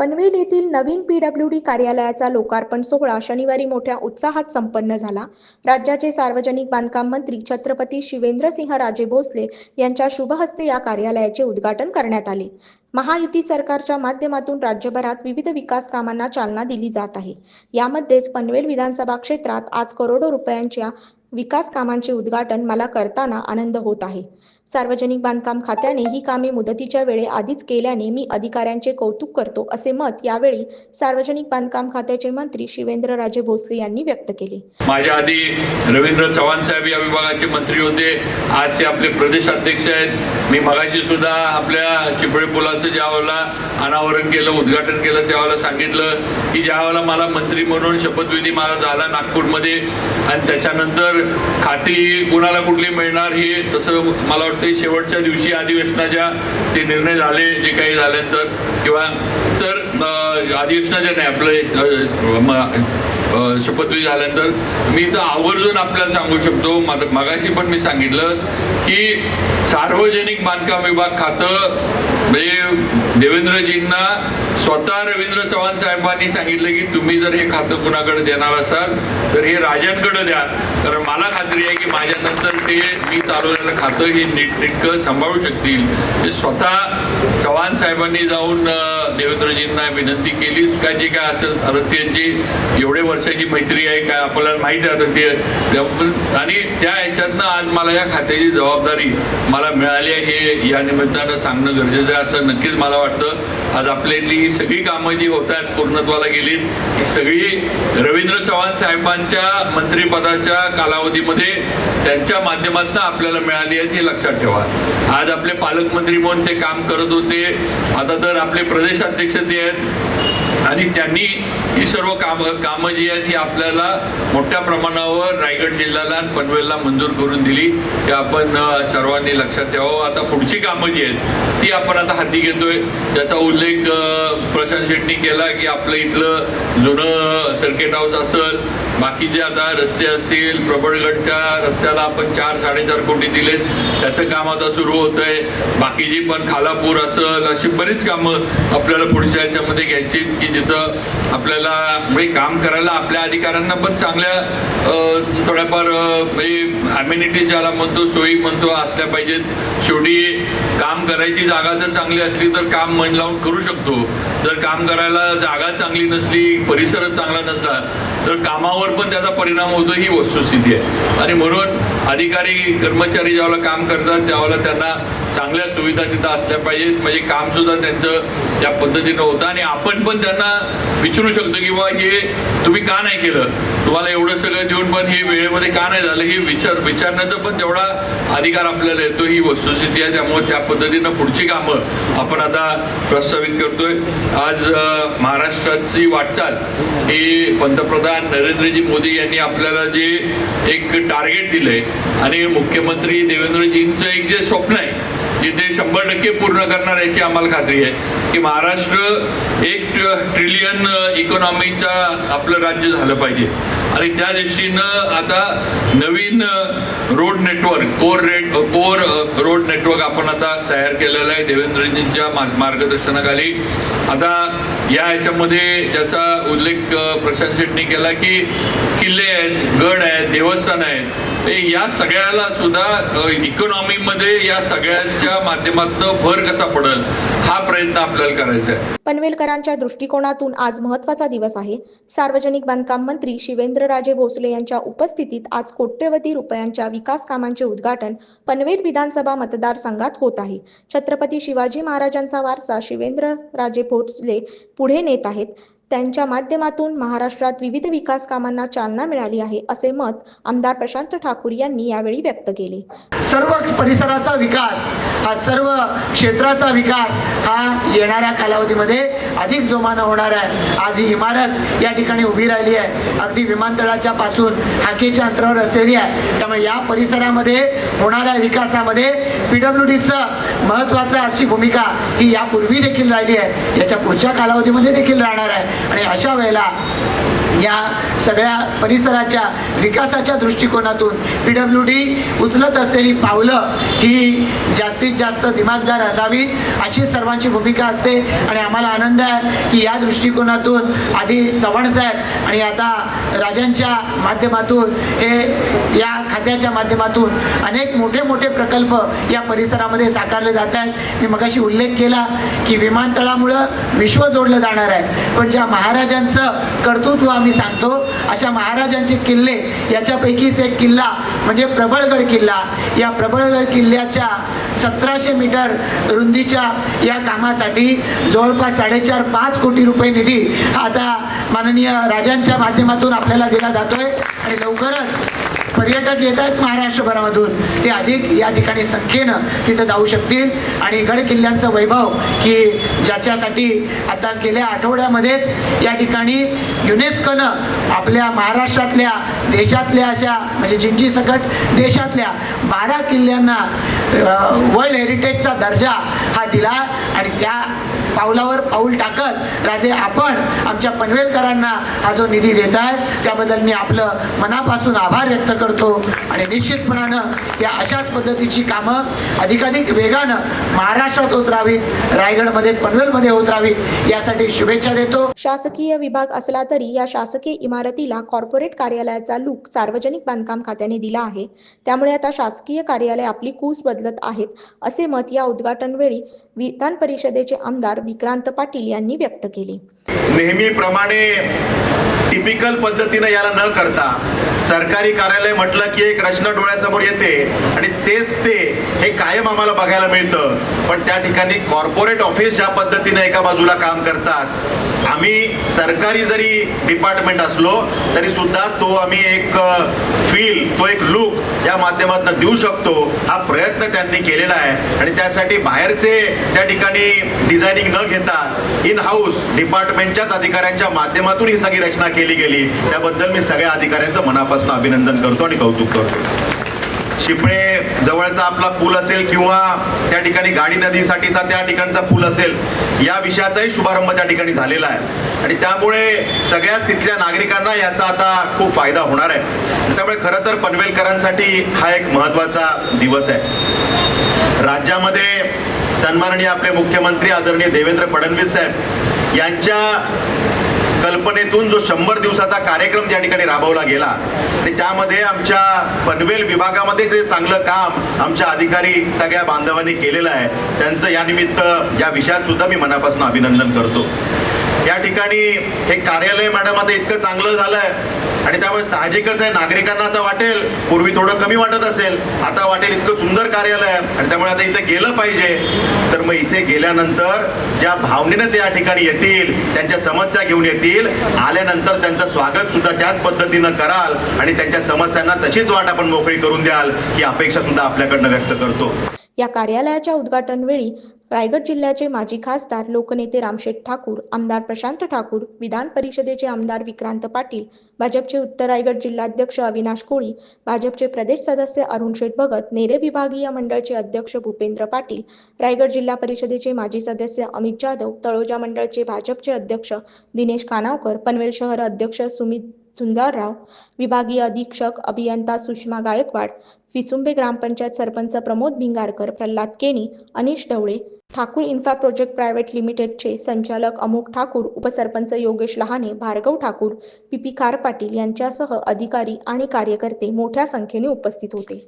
पनवेल येथील नवीन पीडब्ल्यूडी कार्यालयाचा लोकार्पण सोहळा शनिवारी मोठ्या उत्साहात संपन्न झाला. राज्याचे सार्वजनिक बांधकाम मंत्री छत्रपती शिवेंद्रसिंह राजे भोसले यांच्या शुभहस्ते या कार्यालयाचे उद्घाटन करण्यात आले. महायुती सरकारच्या माध्यमातून राज्यभरात विविध विकास कामांना चालना दिली जात आहे. यामध्येच पनवेल विधानसभा क्षेत्रात आज करोडो रुपयांच्या विकास कामांचे उद्घाटन मला करताना आनंद होत आहे. सार्वजनिक बांधकाम खात्याने ही कामे मुदतीच्या वेळे आधीच केल्याने मी अधिकाऱ्यांचे कौतुक करतो असे मत यावेळी सार्वजनिक बांधकाम खात्याचे मंत्री शिवेंद्र राजे भोसले यांनी व्यक्त केले. माझ्या आधी रवींद्र चव्हाण साहेब या विभागाचे मंत्री होते. आज ते आपले प्रदेशाध्यक्ष आहेत. मी मगाशी सुद्धा आपल्या चिपळे पुलाचं ज्या वेळेला अनावरण केलं उद्घाटन केलं त्यावेळेला सांगितलं की ज्यावेळेला मला मंत्री म्हणून शपथविधी माझा झाला नागपूरमध्ये. आणि त्याच्यानंतर खाती कुणाला कुठली मिळणार हे तसं मला वाटतं ते शेवटच्या दिवशी अधिवेशनाच्या ते निर्णय झाले जे काही झाल्यानंतर किंवा तर अधिवेशनाच्या नाही आपलं शपथविधी झाल्यानंतर मी तर आवर्जून आपल्याला सांगू शकतो मगाशी पण मी सांगितलं की सार्वजनिक बांधकाम विभाग खातं म्हणजे देवेंद्रजींना स्वतः रवींद्र चव्हाण साहेबांनी सांगितलं की तुम्ही जर हे खातं कुणाकडे देणार असाल तर हे राजांकडे द्या. कारण मला खात्री आहे की माझ्यानंतर ते मी चालवलेलं खातं हे नीटनेटकं सांभाळू शकतील. ते स्वतः चव्हाण साहेबांनी जाऊन देवेंद्रजींना विनंती केली का जी काय असेल आता त्यांची एवढे वर्षाची मैत्री आहे काय आपल्याला माहिती आहे ते. आणि त्या ह्याच्यातनं आज मला या खात्याची जबाबदारी मला मिळाली आहे हे या निमित्तानं सांगणं गरजेचं आहे असं नक्कीच मला वाटतं. आज आपल्यातली ही सगळी कामं जी होत आहेत पूर्णत्वाला गेलीत ही सगळी रवींद्र चव्हाण साहेबांच्या मंत्रिपदाच्या कालावधीमध्ये त्यांच्या माध्यमातून आपल्याला मिळाली आहेत हे लक्षात ठेवा. आज आपले पालकमंत्री म्हणून ते काम करत होते. आता तर आपले प्रदेश प्रदेशाध्यक्ष ते आहेत आणि त्यांनी ही सर्व काम कामं जी आहेत ही आपल्याला मोठ्या प्रमाणावर रायगड जिल्ह्याला आणि पनवेलला मंजूर करून दिली. ते आपण सर्वांनी लक्षात ठेवावं. आता पुढची कामं जी आहेत ती आपण आता हाती घेतोय. त्याचा उल्लेख प्रशांत शेट्टी केला की आपलं इथलं जुनं सर्किट हाऊस असेल बाकीचे आता रस्ते असतील प्रबळगडच्या रस्त्याला आपण चार साडेचार कोटी दिलेत त्याचं काम आता सुरू होत आहे बाकीची पण खालापूर असेल अशी बरीच कामं आपल्याला पुढच्या याच्यामध्ये घ्यायची की जिथं आपल्याला म्हणजे काम करायला आपल्या अधिकाऱ्यांना पण चांगल्या थोड्याफार अ, म्हणजे अम्युनिटी ज्याला म्हणतो सोयी म्हणतो असल्या पाहिजेत. शेवटी काम करायची जागा जर चांगली असली तर काम मन लावून करू शकतो. जर काम करायला जागा चांगली नसली परिसरच चांगला नसला तर कामावर पण त्याचा परिणाम होतो ही वस्तुस्थिती आहे. आणि म्हणून अधिकारी कर्मचारी ज्यावेळेला काम करतात त्यावेळेला त्यांना चांगल्या सुविधा तिथं असल्या पाहिजेत. म्हणजे काम सुद्धा त्यांचं त्या पद्धतीनं होतं. आणि आपण पण त्यांना विचारू शकतो की बा हे तुम्ही का नाही केलं? तुम्हाला एवढं सगळं देऊन पण हे वेळेमध्ये का नाही झालं? हे विचार विचारण्याचा पण तेवढा अधिकार आपल्याला येतो. ही वस्तुस्थिती आहे. त्यामुळे त्या पद्धतीनं पुढची कामं आपण आता प्रस्तावित करतोय. आज महाराष्ट्राची वाटचाल ही पंतप्रधान नरेंद्रजी मोदी यांनी आपल्याला जे एक टार्गेट दिलंय आणि मुख्यमंत्री देवेंद्रजींचं एक जे स्वप्न आहे जिथे शंभर टक्के पूर्ण करणार याची आम्हाला खात्री आहे. की महाराष्ट्र एक ट्रिलियन इकॉनॉमीचा आपलं राज्य झालं पाहिजे. आणि त्या दृष्टीनं आता नवीन road network core rate core road network आपण आता तयार केलेलं आहे देवेंद्रजींच्या मार्गदर्शनाखाली. आता या ह्याच्यामध्ये ज्याचा उल्लेख प्रशांत शेट्टी केला की किल्ले आहेत गड आहेत देवस्थान आहेत. ते या सगळ्याला सुद्धा इकॉनॉमीमध्ये या सगळ्यांच्या माध्यमातून भर कसा पडेल हा प्रयत्न आपल्याला करायचा आहे. पनवेलकरांच्या दृष्टिकोनातून आज महत्त्वाचा दिवस आहे. सार्वजनिक बांधकाम मंत्री शिवेंद्रराजे भोसले यांच्या उपस्थितीत आज कोट्यवधी रुपयांच्या विकास कामांचे उद्घाटन पनवेल विधानसभा मतदारसंघात होत आहे. छत्रपती शिवाजी महाराजांचा वारसा शिवेंद्रराजे भोसले पुढे नेत आहेत. त्यांच्या माध्यमातून महाराष्ट्रात विविध विकास कामांना चालना मिळाली आहे असे मत आमदार प्रशांत ठाकूर यांनी यावेळी व्यक्त केले. सर्व परिसराचा विकास हा सर्व क्षेत्राचा विकास हा येणाऱ्या कालावधीमध्ये अधिक जोमानं होणार आहे. आज ही इमारत या ठिकाणी उभी राहिली आहे. अगदी विमानतळाच्या पासून हाकेच्या अंतरावर असलेली आहे. त्यामुळे या परिसरामध्ये होणाऱ्या विकासामध्ये पी डब्ल्यू डीचं महत्त्वाचं अशी भूमिका ही यापूर्वी देखील राहिली आहे. याच्या पुढच्या कालावधीमध्ये देखील राहणार आहे. आणि अशा वेळेला या सगळ्या परिसराच्या विकासाच्या दृष्टिकोनातून पी डब्ल्यू डी उचलत असलेली पावलं ही जास्तीत जास्त दिमागदार असावी अशी सर्वांची भूमिका असते. आणि आम्हाला आनंद आहे की या दृष्टिकोनातून आधी चव्हाण साहेब आणि आता राजांच्या माध्यमातून हे या खात्याच्या माध्यमातून अनेक मोठे मोठे प्रकल्प या परिसरामध्ये साकारले जात आहेत. मी मगाशी उल्लेख केला की विमानतळामुळं विश्व जोडलं जाणार आहे. पण ज्या महाराजांचं कर्तृत्व आम्ही सांगतो अशा महाराजांचे किल्ले याच्यापैकीच एक किल्ला म्हणजे प्रबळगड किल्ला. या प्रबळगड किल्ल्याच्या सतराशे मीटर रुंदीच्या या कामासाठी जवळपास साडेचार पाच कोटी रुपये निधी आता माननीय राजांच्या माध्यमातून आपल्याला दिला जातोय. आणि लवकरच पर्यटक येत आहेत महाराष्ट्रभरामधून. ते अधिक या ठिकाणी संख्येनं तिथं जाऊ शकतील. आणि गड किल्ल्यांचं वैभव की ज्याच्यासाठी आता गेल्या आठवड्यामध्येच या ठिकाणी युनेस्कोनं आपल्या महाराष्ट्रातल्या देशातल्या अशा म्हणजे जिंजी सकट देशातल्या बारा किल्ल्यांना वर्ल्ड हेरिटेजचा दर्जा हा दिला. आणि त्या पावलावर पाऊल टाकत राजे आपण आमच्या पनवेलकरांना हा जो निधी देत आहे त्याबद्दल मी आपलं मनापासून आभार व्यक्त करतो. आणि निश्चितपणानं या अशाच पद्धतीची कामं अधिकाधिक वेगानं महाराष्ट्रात होत राहावीत रायगडमध्ये पनवेलमध्ये होत राहावीत यासाठी शुभेच्छा देतो. शासकीय विभाग असला तरी या शासकीय इमारतीला कॉर्पोरेट कार्यालयाचा लूक सार्वजनिक बांधकाम खात्याने दिला आहे. त्यामुळे आता शासकीय कार्यालय आपली कूस बदलत आहेत असे मत या उद्घाटनवेळी विधान परिषदेचे आमदार विक्रांत पाटील यांनी व्यक्त केले. नेहमीप्रमाणे टिपिकल पद्धतीनं याला न करता सरकारी कार्यालय म्हटलं की एक रचना डोळ्यासमोर येते आणि तेच ते हे कायम आम्हाला बघायला मिळतं. पण त्या ठिकाणी कॉर्पोरेट ऑफिस ज्या पद्धतीने एका बाजूला काम करतात आम्ही सरकारी जरी डिपार्टमेंट असलो तरी सुद्धा तो आम्ही एक फील तो एक लुक या माध्यमातून देऊ शकतो. हा प्रयत्न त्यांनी केलेला आहे. आणि त्यासाठी बाहेरचे त्या ठिकाणी डिझायनिंग न घेता इन हाऊस डिपार्टमेंटच्याच अधिकाऱ्यांच्या माध्यमातून ही सगळी रचना केली गेली. त्याबद्दल मी सगळ्या अधिकाऱ्यांचं मनापासून अभिनंदन करतो आणि कौतुक करतो. शिपळे जवळचा आपला पूल असेल किंवा त्या ठिकाणी गाडी नदीसाठीचा त्या ठिकाणचा पूल असेल या विषयाचाही शुभारंभ त्या ठिकाणी झालेला आहे. आणि त्यामुळे सगळ्याच तिथल्या नागरिकांना याचा आता खूप फायदा होणार आहे. त्यामुळे खरं तर पनवेलकरांसाठी हा एक महत्त्वाचा दिवस आहे. राज्यामध्ये सन्माननीय आपले मुख्यमंत्री आदरणीय देवेंद्र फडणवीस साहेब यांच्या संकल्पनेतून जो शंभर दिवसाचा कार्यक्रम त्या ठिकाणी राबवला गेला ते त्यामध्ये आमच्या पनवेल विभागामध्ये जे चांगलं काम आमच्या अधिकारी सगळ्या बांधवांनी केलेलं आहे त्यांचं यानिमित्त या विषयात सुद्धा मी मनापासून अभिनंदन करतो. या ठिकाणी हे कार्यालय मॅडम आता इतकं चांगलं झालंय. आणि त्यामुळे साहजिकच आहे नागरिकांना आता वाटेल. पूर्वी थोडं कमी वाटत असेल आता वाटेल इतकं सुंदर कार्यालय आहे. आणि त्यामुळे आता इथे गेलं पाहिजे. तर मग इथे गेल्यानंतर ज्या भावनेनं ते या ठिकाणी येतील त्यांच्या समस्या घेऊन येतील आल्यानंतर त्यांचं स्वागत सुद्धा त्याच पद्धतीनं कराल आणि त्यांच्या समस्यांना तशीच वाट आपण मोकळी करून द्याल ही अपेक्षा सुद्धा आपल्याकडनं व्यक्त करतो. या कार्यालयाच्या उद्घाटनवेळी रायगड जिल्ह्याचे माजी खासदार लोकनेते रामशेठ ठाकूर आमदार प्रशांत ठाकूर विधान परिषदेचे आमदार विक्रांत पाटील भाजपचे उत्तर रायगड जिल्हाध्यक्ष अविनाश कोळी भाजपचे प्रदेश सदस्य अरुण शेठ भगत नेरे विभागीय मंडळचे अध्यक्ष भूपेंद्र पाटील रायगड जिल्हा परिषदेचे माजी सदस्य अमित जाधव तळोजा मंडळचे भाजपचे अध्यक्ष दिनेश कानावकर पनवेल शहर अध्यक्ष सुमित सुंजारराव विभागीय अधीक्षक अभियंता सुषमा गायकवाड फिसुंबे ग्रामपंचायत sarpanch Pramod Bhingarkar Pralhad Keni Anish Dhawale Thakur infra project private लिमिटेडचे संचालक अमोक ठाकूर उपसरपंच योगेश लहाने भार्गव ठाकूर पी पी खार पाटील यांच्यासह अधिकारी आणि कार्यकर्ते मोठ्या संख्येने उपस्थित होते.